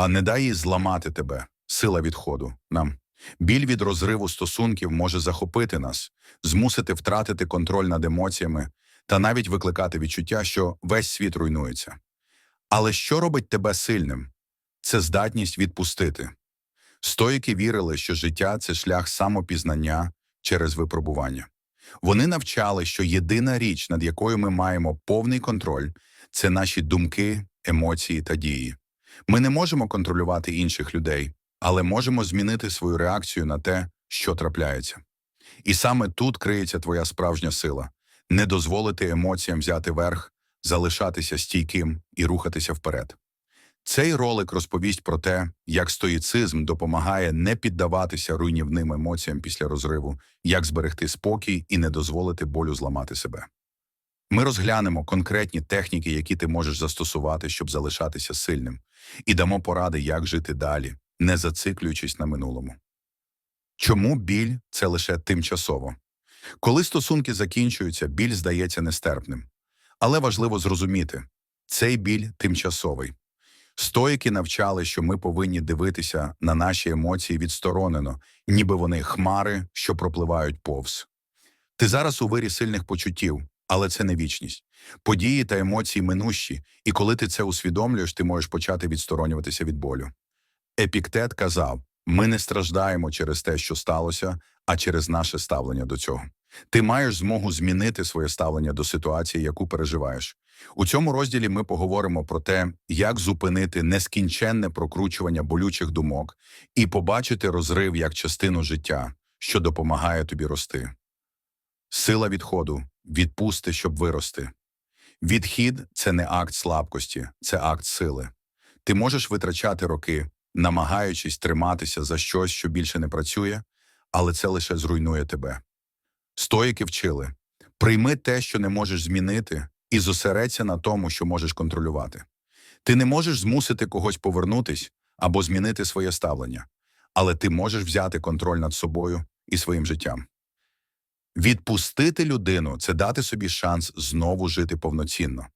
а не дай їй зламати тебе, сила відходу нам. Біль від розриву стосунків може захопити нас, змусити втратити контроль над емоціями та навіть викликати відчуття, що весь світ руйнується. Але що робить тебе сильним? Це здатність відпустити. Стоїки вірили, що життя це шлях самопізнання через випробування. Вони навчали, що єдина річ, над якою ми маємо повний контроль, це наші думки, емоції та дії. Ми не можемо контролювати інших людей, але можемо змінити свою реакцію на те, що трапляється. І саме тут криється твоя справжня сила не дозволити емоціям взяти верх, залишатися стійким і рухатися вперед. Цей ролик розповість про те, як стоїцизм допомагає не піддаватися руйнівним емоціям після розриву, як зберегти спокій і не дозволити болю зламати себе. Ми розглянемо конкретні техніки, які ти можеш застосувати, щоб залишатися сильним, і дамо поради, як жити далі, не зациклюючись на минулому. Чому біль це лише тимчасово? Коли стосунки закінчуються, біль здається нестерпним. Але важливо зрозуміти, цей біль тимчасовий. Стоїки навчали, що ми повинні дивитися на наші емоції відсторонено, ніби вони хмари, що пропливають повз. Ти зараз у вирі сильних почуттів, але це не вічність. Події та емоції минущі, і коли ти це усвідомлюєш, ти можеш почати відсторонюватися від болю. Епіктет казав: ми не страждаємо через те, що сталося, а через наше ставлення до цього. Ти маєш змогу змінити своє ставлення до ситуації, яку переживаєш. У цьому розділі ми поговоримо про те, як зупинити нескінченне прокручування болючих думок і побачити розрив як частину життя, що допомагає тобі рости. Сила відходу відпусти, щоб вирости. Відхід це не акт слабкості, це акт сили. Ти можеш витрачати роки, намагаючись триматися за щось, що більше не працює, але це лише зруйнує тебе. Стоїки вчили прийми те, що не можеш змінити, і зосередься на тому, що можеш контролювати. Ти не можеш змусити когось повернутись або змінити своє ставлення, але ти можеш взяти контроль над собою і своїм життям. Відпустити людину це дати собі шанс знову жити повноцінно.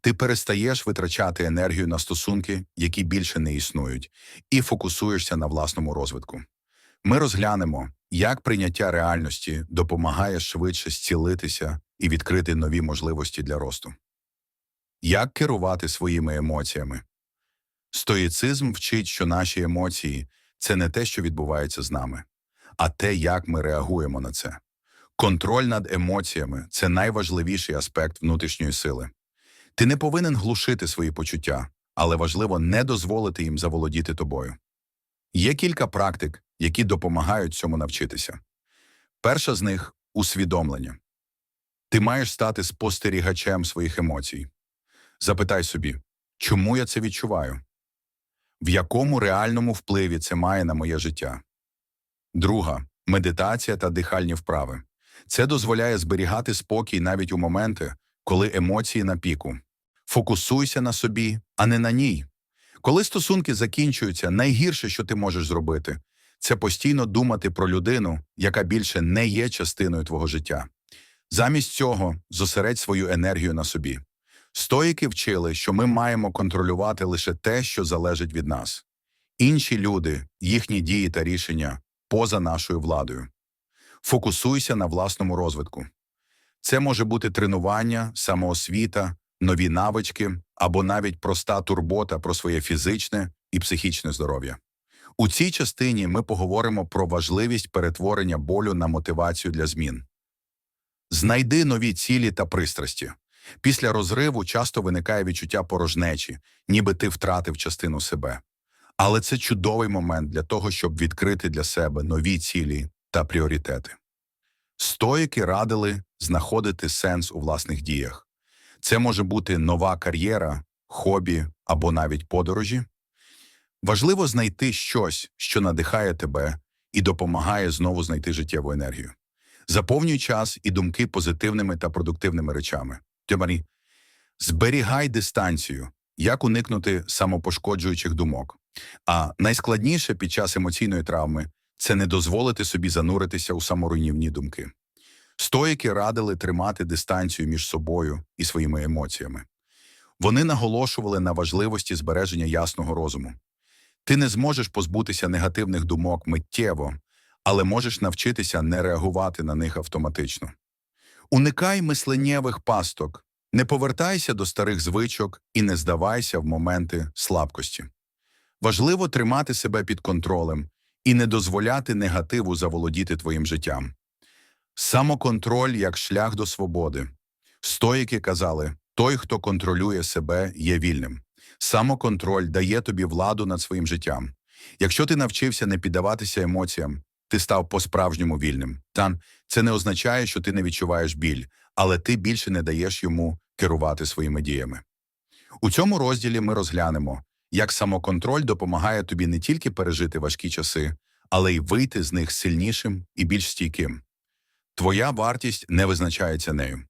Ти перестаєш витрачати енергію на стосунки, які більше не існують, і фокусуєшся на власному розвитку. Ми розглянемо, як прийняття реальності допомагає швидше зцілитися і відкрити нові можливості для росту. Як керувати своїми емоціями? Стоїцизм вчить, що наші емоції це не те, що відбувається з нами, а те, як ми реагуємо на це. Контроль над емоціями це найважливіший аспект внутрішньої сили. Ти не повинен глушити свої почуття, але важливо не дозволити їм заволодіти тобою. Є кілька практик, які допомагають цьому навчитися. Перша з них усвідомлення. Ти маєш стати спостерігачем своїх емоцій. Запитай собі, чому я це відчуваю? В якому реальному впливі це має на моє життя? Друга медитація та дихальні вправи. Це дозволяє зберігати спокій навіть у моменти, коли емоції на піку. Фокусуйся на собі, а не на ній. Коли стосунки закінчуються, найгірше, що ти можеш зробити, це постійно думати про людину, яка більше не є частиною твого життя. Замість цього зосередь свою енергію на собі. Стоїки вчили, що ми маємо контролювати лише те, що залежить від нас. Інші люди, їхні дії та рішення поза нашою владою. Фокусуйся на власному розвитку. Це може бути тренування, самоосвіта, нові навички або навіть проста турбота про своє фізичне і психічне здоров'я. У цій частині ми поговоримо про важливість перетворення болю на мотивацію для змін. Знайди нові цілі та пристрасті. Після розриву часто виникає відчуття порожнечі, ніби ти втратив частину себе. Але це чудовий момент для того, щоб відкрити для себе нові цілі та пріоритети. Стоїки радили знаходити сенс у власних діях. Це може бути нова кар'єра, хобі або навіть подорожі. Важливо знайти щось, що надихає тебе і допомагає знову знайти життєву енергію. Заповнюй час і думки позитивними та продуктивними речами. Тьомарі, зберігай дистанцію, як уникнути самопошкоджуючих думок. А найскладніше під час емоційної травми це не дозволити собі зануритися у саморуйнівні думки. Стоїки радили тримати дистанцію між собою і своїми емоціями. Вони наголошували на важливості збереження ясного розуму. Ти не зможеш позбутися негативних думок миттєво, але можеш навчитися не реагувати на них автоматично. Уникай мисленнєвих пасток, не повертайся до старих звичок і не здавайся в моменти слабкості. Важливо тримати себе під контролем і не дозволяти негативу заволодіти твоїм життям. Самоконтроль як шлях до свободи. Стоїки казали, той, хто контролює себе, є вільним. Самоконтроль дає тобі владу над своїм життям. Якщо ти навчився не піддаватися емоціям, ти став по-справжньому вільним. Та це не означає, що ти не відчуваєш біль, але ти більше не даєш йому керувати своїми діями. У цьому розділі ми розглянемо, як самоконтроль допомагає тобі не тільки пережити важкі часи, але й вийти з них сильнішим і більш стійким. Твоя вартість не визначається нею.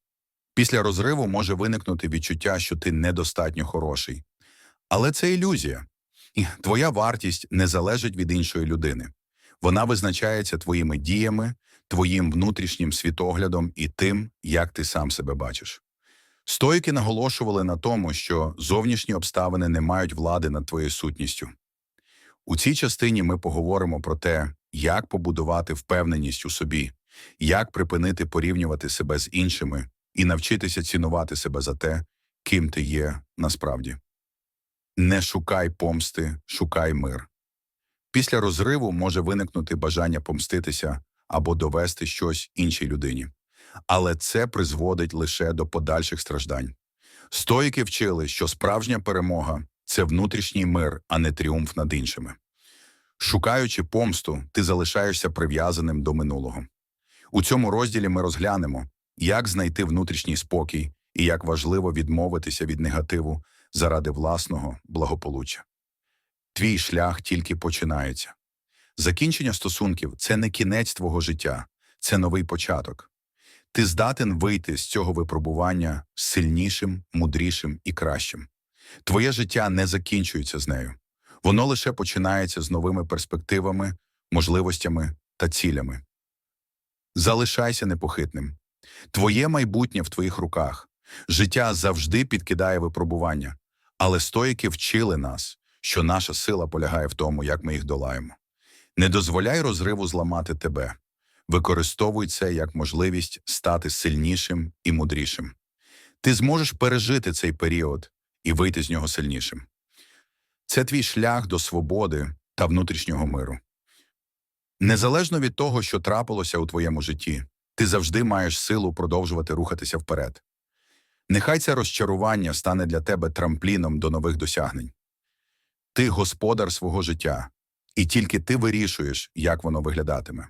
Після розриву може виникнути відчуття, що ти недостатньо хороший. Але це ілюзія. Твоя вартість не залежить від іншої людини. Вона визначається твоїми діями, твоїм внутрішнім світоглядом і тим, як ти сам себе бачиш. Стоїки наголошували на тому, що зовнішні обставини не мають влади над твоєю сутністю. У цій частині ми поговоримо про те, як побудувати впевненість у собі, як припинити порівнювати себе з іншими і навчитися цінувати себе за те, ким ти є насправді. Не шукай помсти, шукай мир. Після розриву може виникнути бажання помститися або довести щось іншій людині. Але це призводить лише до подальших страждань. Стоїки вчили, що справжня перемога це внутрішній мир, а не тріумф над іншими. Шукаючи помсту, ти залишаєшся прив'язаним до минулого. У цьому розділі ми розглянемо, як знайти внутрішній спокій і як важливо відмовитися від негативу заради власного благополуччя. Твій шлях тільки починається. Закінчення стосунків це не кінець твого життя, це новий початок. Ти здатен вийти з цього випробування сильнішим, мудрішим і кращим. Твоє життя не закінчується з нею. Воно лише починається з новими перспективами, можливостями та цілями. Залишайся непохитним. Твоє майбутнє в твоїх руках. Життя завжди підкидає випробування, але стоїки вчили нас, що наша сила полягає в тому, як ми їх долаємо. Не дозволяй розриву зламати тебе. Використовуй це як можливість стати сильнішим і мудрішим. Ти зможеш пережити цей період і вийти з нього сильнішим. Це твій шлях до свободи та внутрішнього миру. Незалежно від того, що трапилося у твоєму житті, ти завжди маєш силу продовжувати рухатися вперед. Нехай це розчарування стане для тебе трампліном до нових досягнень. Ти господар свого життя, і тільки ти вирішуєш, як воно виглядатиме.